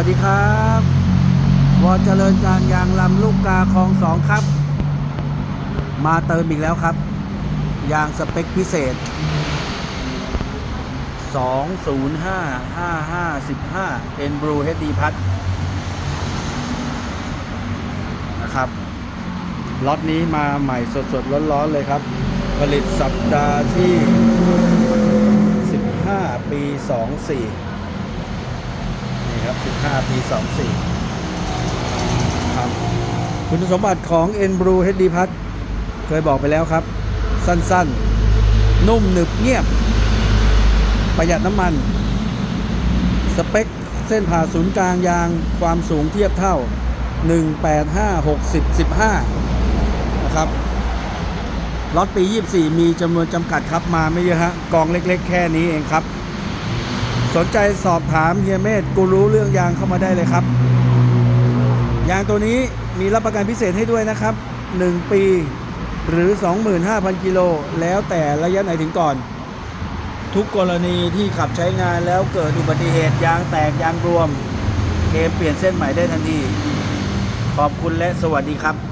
วัสดีครับ วอเจริญการยางลำลูกกาคลองสองครับ มาเติมอีกแล้วครับ ยางสเปคพิเศษ 2055515 N Blue HD พัดนะครับล็อตนี้มาใหม่สดๆ ร้อนๆ เลยครับ ผลิตสัปดาห์ที่ 15 ปี 24 15ปี 24 ครับ คุณสมบัติของ N Blue HD พัดเคยบอกไปแล้วครับ สั้นๆ นุ่มหนึบเงียบ ประหยัดน้ำมัน สเปค เส้นผ่าศูนย์กลางยางความสูงเทียบเท่า 185 60 15 นะครับล็อตปี 24 มีจำนวนจำกัดครับมาไม่เยอะฮะ กองเล็ก ๆ แค่นี้เองครับ สนใจสอบถามเฮียเมธกูรู้เรื่องยางเข้ามาได้เลยครับ ยางตัวนี้มีรับประกันพิเศษให้ด้วยนะครับ 1 ปีหรือ 25,000 กิโลแล้วแต่ระยะไหนถึงก่อน ทุกกรณีที่ขับใช้งานแล้วเกิดอุบัติเหตุยางแตกยางรวมเกมเปลี่ยนเส้นใหม่ได้ทันที ขอบคุณและสวัสดีครับ